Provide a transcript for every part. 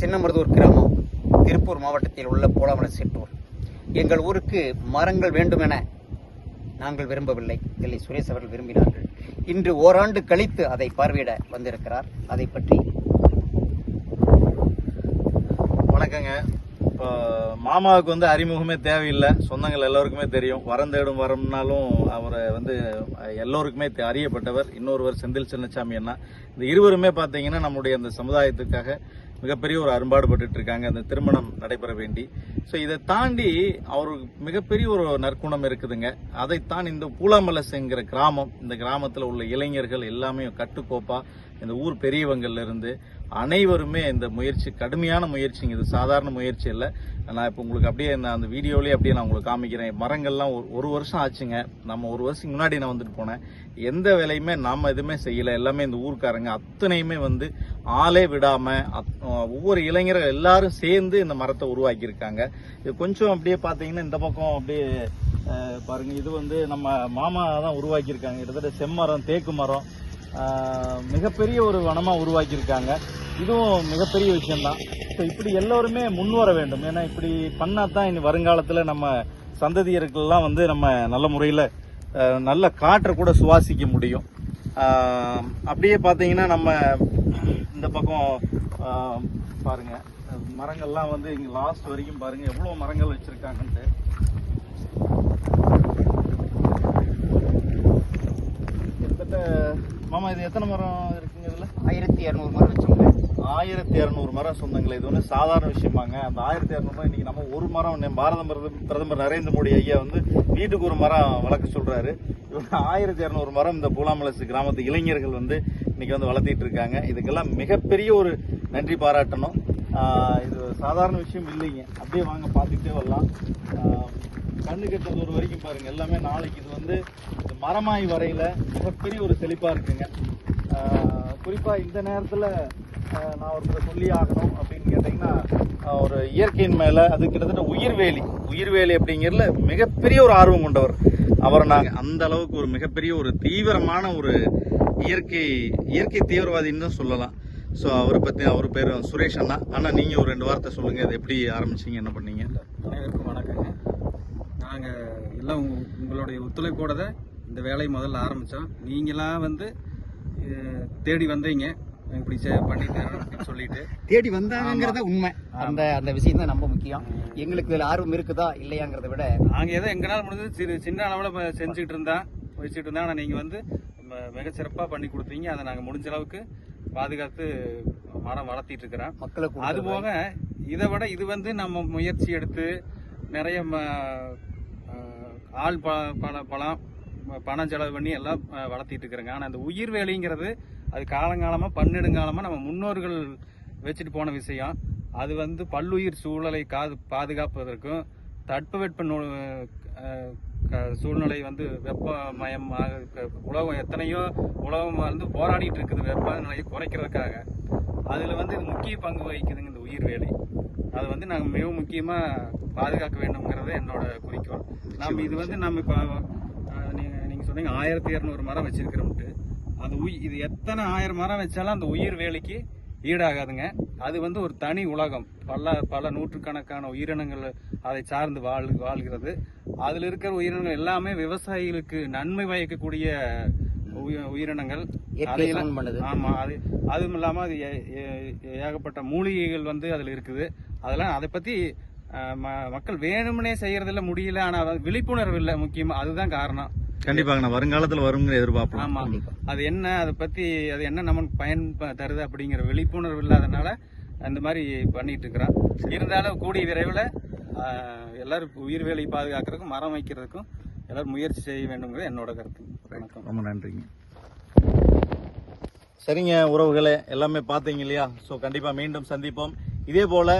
சின்னமருதூர் கிராமம் திருப்பூர் மாவட்டத்தில் உள்ள போலாமன சிற்றூர் எங்கள் ஊருக்கு மரங்கள் வேண்டும் என நாங்கள் விரும்பவில்லை இல்லை சுரேஷ் அவர்கள் விரும்பினார்கள். இன்று ஓராண்டு கழித்து அதை பார்வையிட வந்திருக்கிறார். அதை பற்றி வணக்கங்க. இப்போ மாமாவுக்கு வந்து அறிமுகமே தேவையில்லை. சொந்தங்கள் எல்லோருக்குமே தெரியும். வரம் தேடும் வரம்னாலும் அவரை வந்து எல்லோருக்குமே தெ- அறியப்பட்டவர். இன்னொருவர் செந்தில் சின்னசாமி அண்ணா. இந்த இருவருமே பார்த்தீங்கன்னா நம்முடைய அந்த சமுதாயத்துக்காக மிகப்பெரிய ஒரு அரும்பாடுபட்டு இருக்காங்க அந்த திருமணம் நடைபெற வேண்டி. ஸோ இதை தாண்டி அவருக்கு மிகப்பெரிய ஒரு நற்குணம் இருக்குதுங்க. அதைத்தான் இந்த பூலாமலசுங்கிற கிராமம் இந்த கிராமத்தில் உள்ள இளைஞர்கள் எல்லாமே கட்டுக்கோப்பாக இந்த ஊர் பெரியவங்கள்ல இருந்து அனைவருமே இந்த முயற்சி கடுமையான முயற்சிங்க இது சாதாரண முயற்சி இல்லை. நான் இப்போ உங்களுக்கு அப்படியே நான் அந்த வீடியோலேயே அப்படியே நான் உங்களுக்கு காமிக்கிறேன். மரங்கள்லாம் ஒரு ஒரு வருஷம் ஆச்சுங்க. நம்ம ஒரு வருஷம் முன்னாடி நான் வந்துட்டு போனேன். எந்த வேலையுமே நாம் எதுவுமே செய்யலை. எல்லாமே இந்த ஊருக்காரங்க. அத்தனையுமே வந்து ஆளே விடாமல் அத்- ஒவ்வொரு இளைஞர்கள் எல்லாரும் சேர்ந்து இந்த மரத்தை உருவாக்கியிருக்காங்க. இது கொஞ்சம் அப்படியே பார்த்தீங்கன்னா இந்த பக்கம் அப்படியே பாருங்க. இது வந்து நம்ம மாமா தான் உருவாக்கியிருக்காங்க. கிட்டத்தட்ட செம்மரம் தேக்கு மரம் மிகப்பெரிய ஒரு வனமாக உருவாக்கியிருக்காங்க. இதுவும் மிகப்பெரிய விஷயம்தான். ஸோ இப்படி எல்லோருமே முன் வர வேண்டும். ஏன்னா இப்படி பண்ணால் தான் இனி வருங்காலத்தில் நம்ம சந்ததியர்கள்லாம் வந்து நம்ம நல்ல முறையில் நல்ல காற்றை கூட சுவாசிக்க முடியும். அப்படியே பார்த்தீங்கன்னா நம்ம இந்த பக்கம் பாருங்கள் பாருங்க. மரங்கள்லாம் வந்து இங்கே லாஸ்ட் வரைக்கும் பாருங்க எவ்வளோ மரங்கள் வச்சுருக்காங்கன்ட்டு. கிட்டத்தட்ட மாமா இது எத்தனை மரம் இருக்குங்க இதுல? ஆயிரத்தி இரநூறு மரம் வச்சோங்க ஆயிரத்தி இரநூறு மரம் சொந்தங்களே இது ஒன்றும் சாதாரண விஷயமாங்க. அந்த ஆயிரத்தி இரநூறு இன்னைக்கு நம்ம ஒரு மரம் பாரத பிரதமர் நரேந்திர மோடி ஐயா வந்து வீட்டுக்கு ஒரு மரம் வளர்க்க சொல்றாரு. இவங்க ஆயிரத்தி இரநூறு மரம் இந்த பூலாமலசு கிராமத்து இளைஞர்கள் வந்து இன்னைக்கு வந்து வளர்த்திட்டு இருக்காங்க. இதுக்கெல்லாம் மிகப்பெரிய ஒரு நன்றி பாராட்டணும். இது சாதாரண விஷயம் இல்லைங்க. அப்படியே வாங்க பார்த்துக்கிட்டே வரலாம். கண்ணு கெட்டது ஒரு வரைக்கும் பாருங்க. எல்லாமே நாளைக்கு இது வந்து இந்த மரமாய் வரையில மிகப்பெரிய ஒரு செழிப்பா இருக்குங்க. குறிப்பாக குறிப்பா இந்த நேரத்துல நான் ஒருத்தர் சொல்லி ஆகணும் அப்படின்னு கேட்டீங்கன்னா ஒரு இயற்கையின் மேல அது கிட்டத்தட்ட உயிர்வேலி உயிர்வேலி அப்படிங்கிறதுல மிகப்பெரிய ஒரு ஆர்வம் கொண்டவர். அவரை நாங்கள் அந்த அளவுக்கு ஒரு மிகப்பெரிய ஒரு தீவிரமான ஒரு இயற்கை இயற்கை தீவிரவாதின்னு தான் சொல்லலாம். ஸோ அவரை பத்தி அவர் பேர் சுரேஷ் அண்ணா. அண்ணா நீங்க ஒரு ரெண்டு வார்த்தை சொல்லுங்க. இது எப்படி ஆரம்பிச்சீங்க? என்ன பண்ணீங்க? அனைவருக்கும் வணக்கங்க. நாங்கள் எல்லாம் உங்க- உங்களுடைய ஒத்துழைப்போட தான் இந்த வேலையை முதல்ல ஆரம்பித்தோம் நீங்களாம் வந்து தேடி வந்தீங்க. இப்படி செ- பண்ணி தரணும் அப்படின்னு சொல்லிட்டு. தேடி வந்தாங்கிறத உண்மை. அந்த அந்த விஷயம் தான் ரொம்ப முக்கியம். எங்களுக்கு இதுல ஆர்வம் இருக்குதா இல்லையாங்கிறத விட. நாங்கள் ஏதோ எங்களால் முடிஞ்சது சிறு சின்ன அளவில் செஞ்சுக்கிட்டு இருந்தா வச்சுட்டு இருந்தா ஆனால் நீங்கள் வந்து ம- மிகச் சிறப்பாக பண்ணி கொடுத்தீங்க. அதை நாங்கள் முடிஞ்ச அளவுக்கு பாதுகாத்து மரம் வளர்த்திட்டு இருக்கிறோம். மக்களுக்கு அது கொடுக்கறது. போக இதை விட இது வந்து நம்ம முயற்சி எடுத்து நிறைய ஆள் ப பல பழம் பணம் செலவு பண்ணி எல்லாம் வளர்த்திட்டு இருக்கிறாங்க. ஆனால் அந்த உயிர் வேலிங்கிறது அது காலங்காலமாக பன்னெடுங்காலமாக நம்ம முன்னோர்கள் வச்சுட்டு போன விஷயம். அது வந்து பல்லுயிர் சூழலை காது பாதுகாப்பதற்கும் தட்பவெட்ப நூ சூழ்நிலை வந்து வெப்பமயமாக உலகம் எத்தனையோ உலகம் வந்து போராடிட்டு இருக்குது வெப்பநிலையை குறைக்கிறதுக்காக. அதில் வந்து முக்கிய பங்கு வகிக்குதுங்க இந்த உயிர் வேலை. அதை வந்து நாங்கள் மிக முக்கியமாக பாதுகாக்க வேண்டும்ங்கிறது என்னோட குறிக்கோள். நம்ம இது வந்து நம்ம இப்போ நீங்கள் நீங்கள் சொன்னீங்க ஆயிரத்தி இரநூறு மரம் வச்சிருக்கிறோம்ட்டு. அந்த உய் இது எத்தனை ஆயிரம் மரம் வச்சாலும் அந்த உயிர் வேலைக்கு ஈடாகாதுங்க. அது வந்து ஒரு தனி உலகம். பல பல நூற்றுக்கணக்கான உயிரினங்கள் அதை சார்ந்து வாழ் வாழ்கிறது. அதில் இருக்கிற உயிரினங்கள் எல்லாமே விவசாயிகளுக்கு நன்மை பயக்கக்கூடிய உயி- உயிரினங்கள். ஆமா அது அதுவும் இல்லாம அது ஏ- ஏ- ஏகப்பட்ட மூலிகைகள் வந்து அதுல இருக்குது. அதெல்லாம் அதை பத்தி மக்கள் வேணும்னே செய்யறதுல முடியல. ஆனா அது விழிப்புணர்வு இல்லை முக்கியமா. அதுதான் காரணம். கண்டிப்பாங்க நான் வருங்காலத்தில் வருங்கிற எதிர்பார்ப்போம். ஆமா. அது என்ன அதை பத்தி அது என்ன நமக்கு பயன் ப- தருது அப்படிங்கிற விழிப்புணர்வு இல்லாதனால அந்த மாதிரி பண்ணிட்டு இருக்கிறோம். இருந்தாலும் கூடிய விரைவில் எல்லாரும் உயிர் வேலை பாதுகாக்கிறதுக்கும் மரம் வைக்கிறதுக்கும் எல்லாரும் முயற்சி செய்ய வேண்டுங்கிறது என்னோட கருத்து. வணக்கம். ரொம்ப நன்றிங்க. சரிங்க உறவுகளே எல்லாமே பார்த்தீங்க இல்லையா? ஸோ கண்டிப்பாக மீண்டும் சந்திப்போம். இதே போல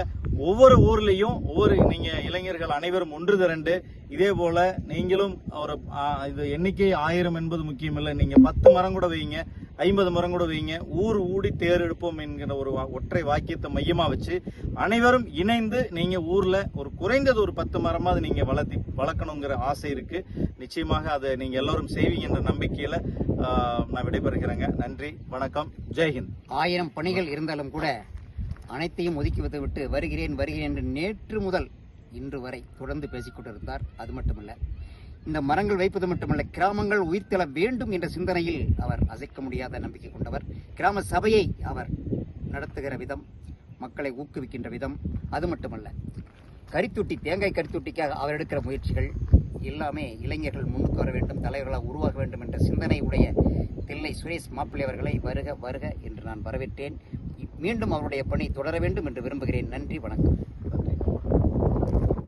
ஒவ்வொரு ஊர்லேயும் ஒவ்வொரு நீங்கள் இளைஞர்கள் அனைவரும் ஒன்று திரண்டு இதே போல நீங்களும் ஒரு இது எண்ணிக்கை ஆயிரம் என்பது முக்கியமில்லை. நீங்கள் பத்து மரம் கூட வைங்க. ஐம்பது மரம் கூட வைங்க ஊர் ஊடி தேர் எடுப்போம் என்கிற ஒரு வா- ஒற்றை வாக்கியத்தை மையமாக வச்சு அனைவரும் இணைந்து நீங்கள் ஊரில் ஒரு குறைந்தது ஒரு பத்து மரமாவது நீங்கள் வளர்த்தி வளர்க்கணுங்கிற ஆசை இருக்குது நிச்சயமாக அதை நீங்கள் எல்லோரும் செய்வீங்கன்ற நம்பிக்கையில் நான் விடைபெறுகிறேங்க. நன்றி வணக்கம் ஜெய்ஹிந்த் ஆயிரம் பணிகள் இருந்தாலும் கூட அனைத்தையும் ஒதுக்கி விட்டு வருகிறேன் வருகிறேன் என்று நேற்று முதல் இன்று வரை தொடர்ந்து பேசிக்கொண்டிருந்தார். அது மட்டுமல்ல இந்த மரங்கள் வைப்பது மட்டுமல்ல கிராமங்கள் உயிர்த்தெழ வேண்டும் என்ற சிந்தனையில் அவர் அசைக்க முடியாத நம்பிக்கை கொண்டவர். கிராம சபையை அவர் நடத்துகிற விதம் மக்களை ஊக்குவிக்கின்ற விதம் அது மட்டுமல்ல கரித்துட்டி தேங்காய் கரித்துட்டிக்காக அவர் எடுக்கிற முயற்சிகள் எல்லாமே இளைஞர்கள் முன்னுக்கு வர வேண்டும் தலைவர்களாக உருவாக வேண்டும் என்ற சிந்தனை உடைய தில்லை சுரேஷ் மாப்பிள்ளை அவர்களை வருக வருக என்று நான் வரவேற்றேன். மீண்டும் அவருடைய பணி தொடர வேண்டும் என்று விரும்புகிறேன். நன்றி வணக்கம்.